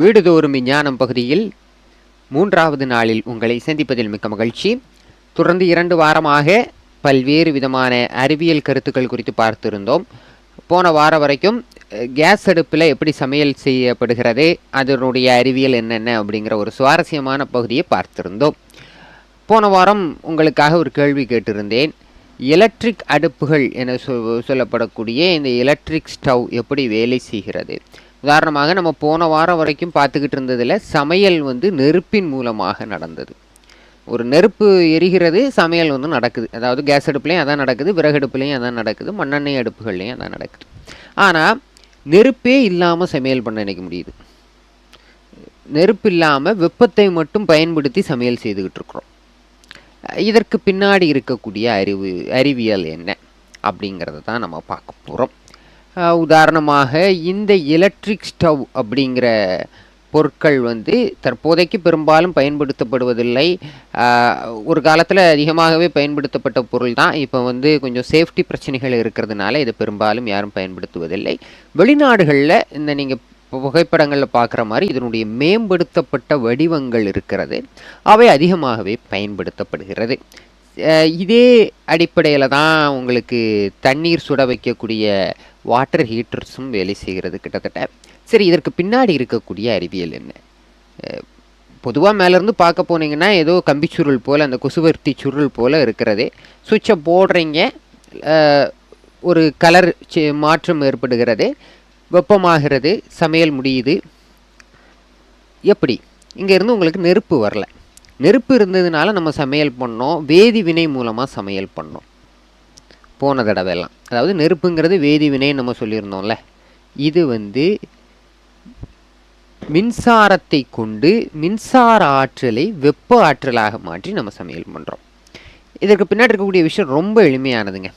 வீடுதோறும் விஞ்ஞானம் பகுதியில் மூன்றாவது நாளில் உங்களை சந்திப்பதில் மிக்க மகிழ்ச்சி. தொடர்ந்து இரண்டு வாரமாக பல்வேறு விதமான அறிவியல் கருத்துக்கள் குறித்து பார்த்திருந்தோம். போன வாரம் வரைக்கும் கேஸ் அடுப்பில் எப்படி சமையல் செய்யப்படுகிறது அதனுடைய அறிவியல் என்னென்ன அப்படிங்கிற ஒரு சுவாரஸ்யமான பகுதியை பார்த்திருந்தோம். போன வாரம் உங்களுக்காக ஒரு கேள்வி கேட்டிருந்தேன். எலக்ட்ரிக் அடுப்புகள் என சொ சொல்லப்படக்கூடிய இந்த எலக்ட்ரிக் ஸ்டவ் எப்படி வேலை செய்கிறது? உதாரணமாக நம்ம போன வாரம் வரைக்கும் பார்த்துக்கிட்டு இருந்ததில் சமையல் வந்து நெருப்பின் மூலமாக நடந்தது. ஒரு நெருப்பு எரிகிறது சமையல் வந்து நடக்குது. அதாவது கேஸ் அடுப்புலேயும் அதான் நடக்குது விறகடுப்புலேயும் அதான் நடக்குது மண்ணெண்ணெய் அடுப்புகள்லேயும் அதான் நடக்குது. ஆனால் நெருப்பே இல்லாமல் சமையல் பண்ண நினைக்க முடியுது. நெருப்பு இல்லாமல் வெப்பத்தை மட்டும் பயன்படுத்தி சமையல் செய்துக்கிட்டு இருக்கிறோம். இதற்கு பின்னாடி இருக்கக்கூடிய அறிவு அறிவியல் என்ன அப்படிங்கிறத தான் நம்ம பார்க்க போகிறோம் உதாரணமாக இந்த எலக்ட்ரிக் ஸ்டவ் அப்படிங்கிற பொருட்கள் வந்து தற்போதைக்கு பெரும்பாலும் பயன்படுத்தப்படுவதில்லை. ஒரு காலத்தில் அதிகமாகவே பயன்படுத்தப்பட்ட பொருள் தான். இப்போ வந்து கொஞ்சம் சேஃப்டி பிரச்சனைகள் இருக்கிறதுனால இதை பெரும்பாலும் யாரும் பயன்படுத்துவதில்லை. வெளிநாடுகளில் இந்த நீங்கள் புகைப்படங்களில் பார்க்குற மாதிரி இதனுடைய மேம்படுத்தப்பட்ட வடிவங்கள் இருக்கிறது. அவை அதிகமாகவே பயன்படுத்தப்படுகிறது. இதே அடிப்படையில் தான் உங்களுக்கு தண்ணீர் சுட வைக்கக்கூடிய வாட்டர் ஹீட்டர்ஸும் வேலை செய்கிறது கிட்டத்தட்ட. சரி இதற்கு பின்னாடி இருக்கக்கூடிய அறிவியல் என்ன? பொதுவாக மேலேருந்து பார்க்க போனீங்கன்னா ஏதோ கம்பி சுருள் போல் அந்த கொசுவர்த்தி சுருள் போல் இருக்கிறது. சுவிட்சை போடுறீங்க ஒரு கலர் மாற்றம் ஏற்படுகிறது வெப்பமாகிறது சமையல் முடியுது. எப்படி? இங்கேருந்து உங்களுக்கு நெருப்பு வரல. நெருப்பு இருந்ததுனால நம்ம சமையல் பண்ணோம். வேதி வினை மூலமாக சமையல் பண்ணோம். போன தடவைலாம் அதாவது நெருப்புங்கிறது வேதி வினைன்னு நம்ம சொல்லியிருந்தோம்ல. இது வந்து மின்சாரத்தை கொண்டு மின்சார ஆற்றலை வெப்ப ஆற்றலாக மாற்றி நம்ம சமையல் பண்ணுறோம் இதற்கு பின்னாடி இருக்கக்கூடிய விஷயம் ரொம்ப எளிமையானதுங்க.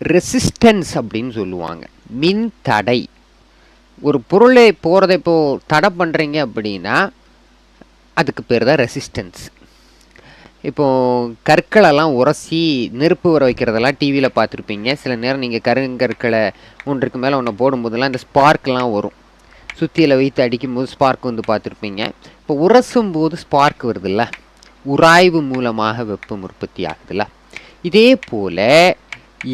ரெசிஸ்டன்ஸ் அப்படின்னு சொல்லுவாங்க. மின் தடை ஒரு பொருளை போகிறத இப்போது தடை பண்ணுறீங்க அப்படின்னா அதுக்கு பேர் தான் ரெசிஸ்டன்ஸ் இப்போது கற்களெல்லாம் உரசி நெருப்பு வர வைக்கிறதெல்லாம் டிவியில் பார்த்துருப்பீங்க. சில நேரம் நீங்கள் கருங்கற்களை ஒன்றுக்கு மேலே ஒன்று போடும்போதெல்லாம் இந்த ஸ்பார்க்லாம் வரும். சுத்தியில் வைத்து அடிக்கும்போது ஸ்பார்க் வந்து பார்த்துருப்பீங்க. இப்போ உரசும் போது ஸ்பார்க் வருதுல்ல? உராய்வு மூலமாக வெப்பம் உற்பத்தி ஆகுதுல்ல? இதே போல்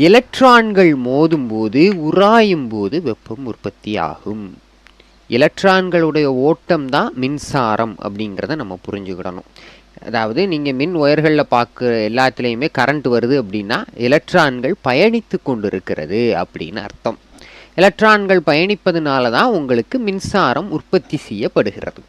எலக்ட்ரான்கள் மோதும்போது உராயும் போது வெப்பம் உற்பத்தி ஆகும். எலக்ட்ரான்களுடைய ஓட்டம் தான் மின்சாரம் அப்படிங்கிறத நம்ம புரிஞ்சுக்கிடணும். அதாவது நீங்கள் மின் ஒயர்களில் பார்க்குற எல்லாத்துலேயுமே கரண்ட் வருது அப்படின்னா எலக்ட்ரான்கள் பயணித்து கொண்டு இருக்கிறது அப்படின்னு அர்த்தம். எலக்ட்ரான்கள் பயணிப்பதனால தான் உங்களுக்கு மின்சாரம் உற்பத்தி செய்யப்படுகிறது.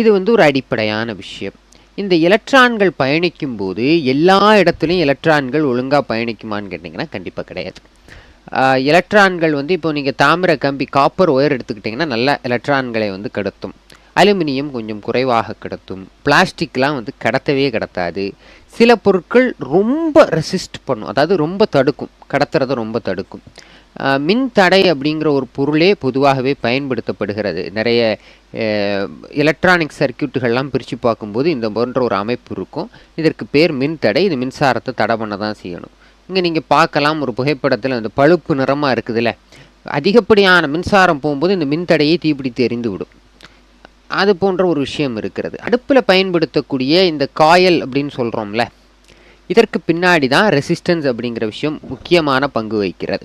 இது வந்து ஒரு அடிப்படையான விஷயம். இந்த எலக்ட்ரான்கள் பயணிக்கும் போது எல்லா இடத்துலையும் எலக்ட்ரான்கள் ஒழுங்காக பயணிக்குமான்னு கேட்டிங்கன்னா கண்டிப்பாக கிடையாது. எலக்ட்ரான்கள் வந்து இப்போ நீங்கள் தாமிர கம்பி காப்பர் ஒயர் எடுத்துக்கிட்டிங்கன்னா நல்ல எலக்ட்ரான்களை வந்து கடத்தும். அலுமினியம் கொஞ்சம் குறைவாக கடத்தும். பிளாஸ்டிக்லாம் வந்து கடத்தவே கடத்தாது. சில பொருட்கள் ரொம்ப ரெசிஸ்ட் பண்ணும். அதாவது ரொம்ப தடுக்கும். கடத்துறதை ரொம்ப தடுக்கும். மின் தடை அப்படிங்கிற ஒரு பொருளே பொதுவாகவே பயன்படுத்தப்படுகிறது. நிறைய எலக்ட்ரானிக் சர்க்கியூட்டுகள்லாம் பிரித்து பார்க்கும்போது இந்த போன்ற ஒரு அமைப்பு இருக்கும். இதற்கு பேர் மின் தடை. இது மின்சாரத்தை தடை பண்ண தான் செய்யணும். இங்கே நீங்கள் பார்க்கலாம் ஒரு புகைப்படத்தில் அந்த பழுப்பு நிறமாக இருக்குதுல்ல. அதிகப்படியான மின்சாரம் போகும்போது இந்த மின் தடையை தீப்பிடித்து எரிந்து விடும் அது போன்ற ஒரு விஷயம் இருக்கிறது. அடுப்பில் பயன்படுத்தக்கூடிய இந்த காயல் அப்படின்னு சொல்கிறோம்ல இதற்கு பின்னாடி தான் ரெசிஸ்டன்ஸ் அப்படிங்கிற விஷயம் முக்கியமான பங்கு வகிக்கிறது.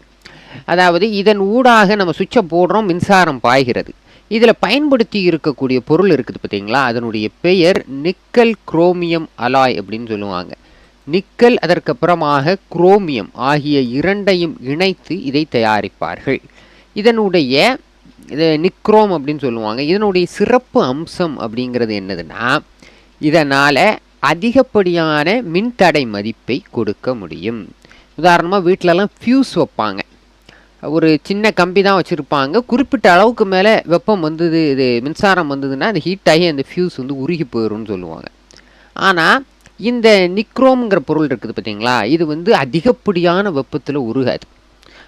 அதாவது இதன் ஊடாக நம்ம சுவிட்சை போடுறோம் மின்சாரம் பாய்கிறது. இதில் பயன்படுத்தி இருக்கக்கூடிய பொருள் இருக்குது பார்த்தீங்களா அதனுடைய பெயர் நிக்கல் குரோமியம் அலாய் அப்படின்னு சொல்லுவாங்க. நிக்கல் அதற்கப்புறமாக குரோமியம் ஆகிய இரண்டையும் இணைத்து இதை தயாரிப்பார்கள். இதனுடைய இது நிக்ரோம் அப்படின்னு சொல்லுவாங்க. இதனுடைய சிறப்பு அம்சம் அப்படிங்கிறது என்னதுன்னா இதனால் அதிகப்படியான மின்தடை மதிப்பை கொடுக்க முடியும். உதாரணமாக வீட்டிலலாம் ஃபியூஸ் வைப்பாங்க. ஒரு சின்ன கம்பி தான் வச்சுருப்பாங்க. குறிப்பிட்ட அளவுக்கு மேலே வெப்பம் வந்தது இது மின்சாரம் வந்ததுன்னா அது ஹீட் ஆகி அந்த ஃபியூஸ் வந்து உருகி போயிடும்னு சொல்லுவாங்க. ஆனால் இந்த நிக்ரோம்ங்கிற பொருள் இருக்குது பார்த்தீங்களா இது வந்து அதிகப்படியான வெப்பத்தில் உருகாது.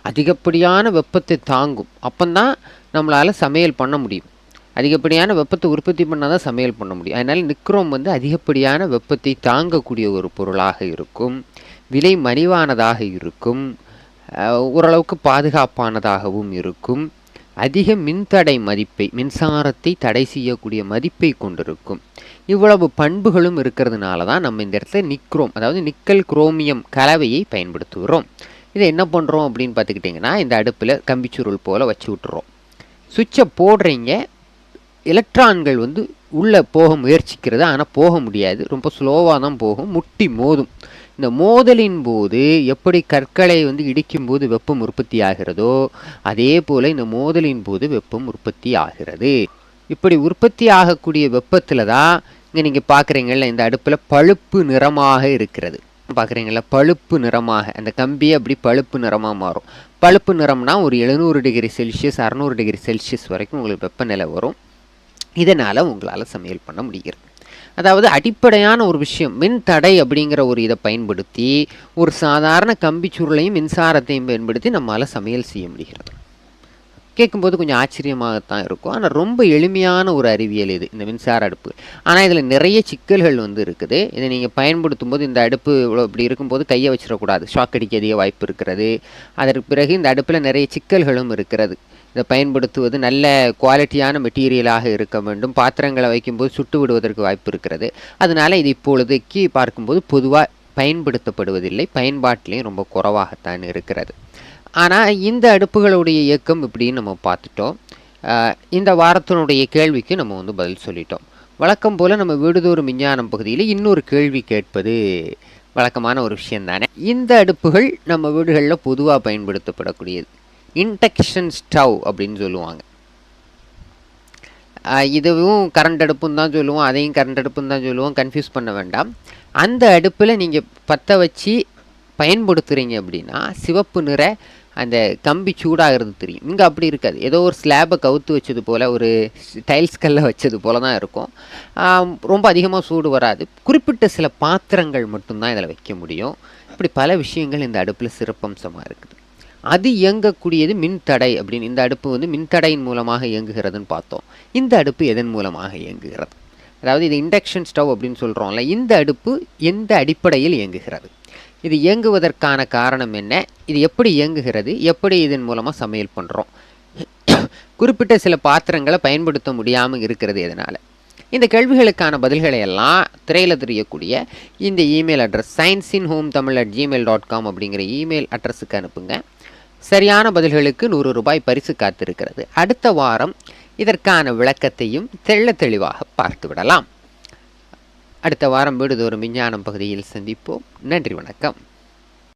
அதிகப்படியான வெப்பத்தை தாங்கும். அப்போந்தான் நம்மளால் சமையல் பண்ண முடியும். அதிகப்படியான வெப்பத்தை உற்பத்தி பண்ணால் தான் சமையல் பண்ண முடியும். அதனால் நிக்ரோம் வந்து அதிகப்படியான வெப்பத்தை தாங்கக்கூடிய ஒரு பொருளாக இருக்கும். விலை மலிவானதாக இருக்கும். ஓரளவுக்கு பாதுகாப்பானதாகவும் இருக்கும். அதிக மின்தடை மதிப்பை மின்சாரத்தை தடை செய்யக்கூடிய மதிப்பை கொண்டிருக்கும். இவ்வளவு பண்புகளும் இருக்கிறதுனால தான் நம்ம இந்த இடத்துல நிக்ரோம் அதாவது நிக்கல் குரோமியம் கலவையை பயன்படுத்துகிறோம். இதை என்ன பண்ணுறோம் அப்படின்னு பார்த்துக்கிட்டிங்கன்னா இந்த அடுப்பில் கம்பிச்சுருள் போல் வச்சு விட்டுறோம். சுவிட்சை போடுறீங்க எலக்ட்ரான்கள் வந்து உள்ளே போக முயற்சிக்கிறது ஆனால் போக முடியாது. ரொம்ப ஸ்லோவாக தான் போகும் முட்டி மோதும். இந்த மோதலின் போது எப்படி கற்களை வந்து இடிக்கும்போது வெப்பம் உற்பத்தி ஆகிறதோ அதே போல் இந்த மோதலின் போது வெப்பம் உற்பத்தி ஆகிறது. இப்படி உற்பத்தி ஆகக்கூடிய வெப்பத்தில் தான் இங்கே நீங்கள் பார்க்குறீங்கள இந்த அடுப்பில் பழுப்பு நிறமாக இருக்கிறது. பார்க்குறீங்களா பழுப்பு நிறமாக. அந்த கம்பியே அப்படி பழுப்பு நிறமாக மாறும். பழுப்பு நிறம்னா ஒரு எழுநூறு டிகிரி செல்சியஸ் அறநூறு டிகிரி செல்சியஸ் வரைக்கும் உங்களுக்கு வெப்பநிலை வரும். இதனால் உங்களால் சமையல் பண்ண முடிகிறது. அதாவது அடிப்படையான ஒரு விஷயம் மின் தடை அப்படிங்கிற ஒரு இதை பயன்படுத்தி ஒரு சாதாரண கம்பி சுருளையும் மின்சாரத்தையும் பயன்படுத்தி நம்மளால் சமையல் செய்ய முடிகிறது. கேட்கும்போது கொஞ்சம் ஆச்சரியமாகத்தான் இருக்கும். ஆனால் ரொம்ப எளிமையான ஒரு அறிவியல் இது இந்த மின்சார அடுப்பு. ஆனால் இதில் நிறைய சிக்கல்கள் வந்து இருக்குது. இதை நீங்கள் பயன்படுத்தும் போது இந்த அடுப்பு இவ்வளோ இப்படி இருக்கும்போது கையை வச்சிடக்கூடாது. ஷாக் அடிக்க அதிக வாய்ப்பு இருக்கிறது. அதற்கு பிறகு இந்த அடுப்பில் நிறைய சிக்கல்களும் இருக்கிறது. இதை பயன்படுத்துவது நல்ல குவாலிட்டியான மெட்டீரியலாக இருக்க வேண்டும். பாத்திரங்களை வைக்கும்போது சுட்டு விடுவதற்கு வாய்ப்பு இருக்கிறது. அதனால் இது இப்பொழுதைக்கு பார்க்கும்போது பொதுவாக பயன்படுத்தப்படுவதில்லை. பயன்பாட்டிலையும் ரொம்ப குறைவாகத்தான் இருக்கிறது. ஆனால் இந்த அடுப்புகளுடைய இயக்கம் இப்படின்னு நம்ம பார்த்துட்டோம். இந்த வாரத்தினுடைய கேள்விக்கு நம்ம வந்து பதில் சொல்லிட்டோம். வழக்கம் போல் நம்ம வீடுதோறும் விஞ்ஞானம் பகுதியில் இன்னொரு கேள்வி கேட்பது வழக்கமான ஒரு விஷயம் தானே இந்த அடுப்புகள் நம்ம வீடுகளில் பொதுவாக பயன்படுத்தப்படக்கூடியது. இன்டக்ஷன் ஸ்டவ் அப்படின்னு சொல்லுவாங்க. இதுவும் கரண்ட் அடுப்புன்னு தான் சொல்லுவோம். அதையும் கரண்ட் அடுப்புன்னு தான் சொல்லுவோம். கன்ஃபியூஸ் பண்ண வேண்டாம். அந்த அடுப்பில் நீங்கள் பற்ற வச்சு பயன்படுத்துகிறீங்க அப்படின்னா சிவப்பு நிற அந்த கம்பி சூடாகிறது தெரியும். இங்கே அப்படி இருக்காது. ஏதோ ஒரு ஸ்லாபை கவுத்து வச்சது போல் ஒரு டைல்ஸ் கல்லை வச்சது போல தான் இருக்கும். ரொம்ப அதிகமாக சூடு வராது. குறிப்பிட்ட சில பாத்திரங்கள் மட்டும்தான் இதில் வைக்க முடியும். இப்படி பல விஷயங்கள் இந்த அடுப்பில் சிறப்பம்சமாக இருக்குது. அது இயங்கக்கூடியது மின்தடை அப்படின்னு இந்த அடுப்பு வந்து மின்தடையின் மூலமாக இயங்குகிறதுன்னு பார்த்தோம். இந்த அடுப்பு எதன் மூலமாக இயங்குகிறது? அதாவது இது இண்டக்ஷன் ஸ்டவ் அப்படின்னு சொல்கிறோம்ல இந்த அடுப்பு எந்த அடிப்படையில் இயங்குகிறது? இது இயங்குவதற்கான காரணம் என்ன? இது எப்படி இயங்குகிறது? எப்படி இதன் மூலமாக சமையல் பண்ணுறோம் குறிப்பிட்ட சில பாத்திரங்களை பயன்படுத்த முடியாமல் இருக்கிறது எதனால்? இந்த கேள்விகளுக்கான பதில்களை எல்லாம் திரையில் தெரியக்கூடிய இந்த email address science in home Tamil at gmail dot com அப்படிங்கிற இமெயில் அட்ரஸுக்கு அனுப்புங்க. சரியான பதில்களுக்கு நூறு ரூபாய் பரிசு காத்திருக்கிறது. அடுத்த வாரம் இதற்கான விளக்கத்தையும் தெள்ள தெளிவாக பார்த்து விடலாம். அடுத்த வாரம் வீடுதோறும் விஞ்ஞானம் பகுதியில் சந்திப்போம். நன்றி வணக்கம்.